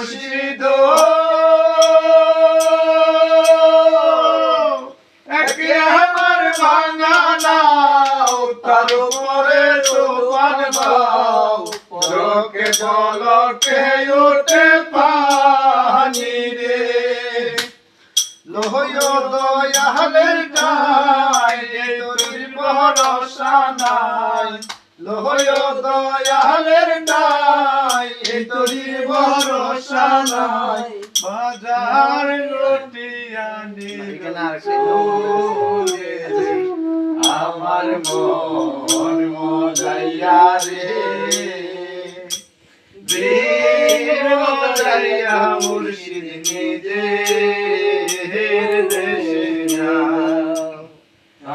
মুর্শিদ একে আমার ভাঙা নাও, তার উপরে তুফান দাও জলকে জলকে উঠে পানি রে। লোহয় দয়ালের গায় তোর ভরসা নাই। লোহয় দয়ালের গায় ভরসা নাই। বাজার লটিয়ানি আমার মন মজাইয়া রে। মজাইয়া মুর্শিদ নিজে দেশে।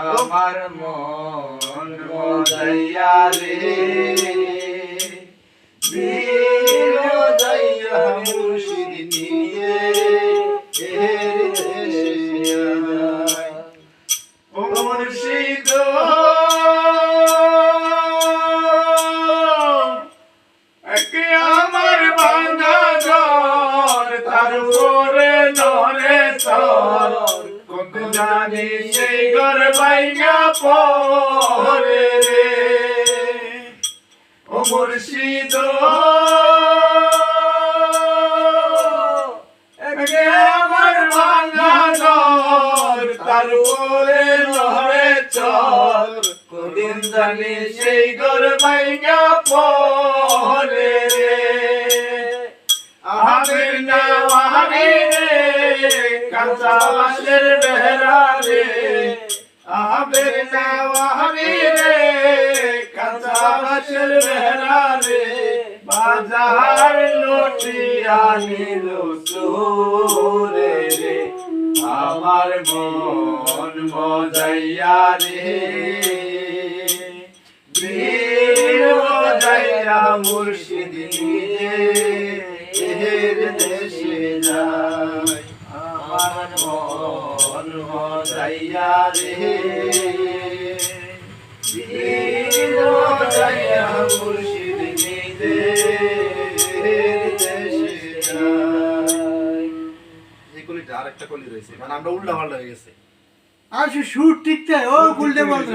আমার মন মজাইয়া জানি সেই ঘর ভাঙা পরে রে। ও মুর্শিদ। আমার ভাঙা ঘর, তার উপরে নরে চর। কদিন জানি সেই ঘর ভাঙা পরে রে। আহাবের না আহাবে রে কাঁচা বাসের বেহরা রে আহাবের না আহাবে রে বাজার লটিয়া নিল সুরে রে, আমার মন মজাইয়া রে। বীর মজাইয়া মুর্শিদ এর দেশে যায়। আমার মন মজাইয়া রে। মুর্শিদ এই কলিটা আরেকটা কলি রয়েছে মানে আমরা উল্টা পাল্টা হয়ে গেছে। আর সুর ঠিকঠাক ও গুলটে বলছে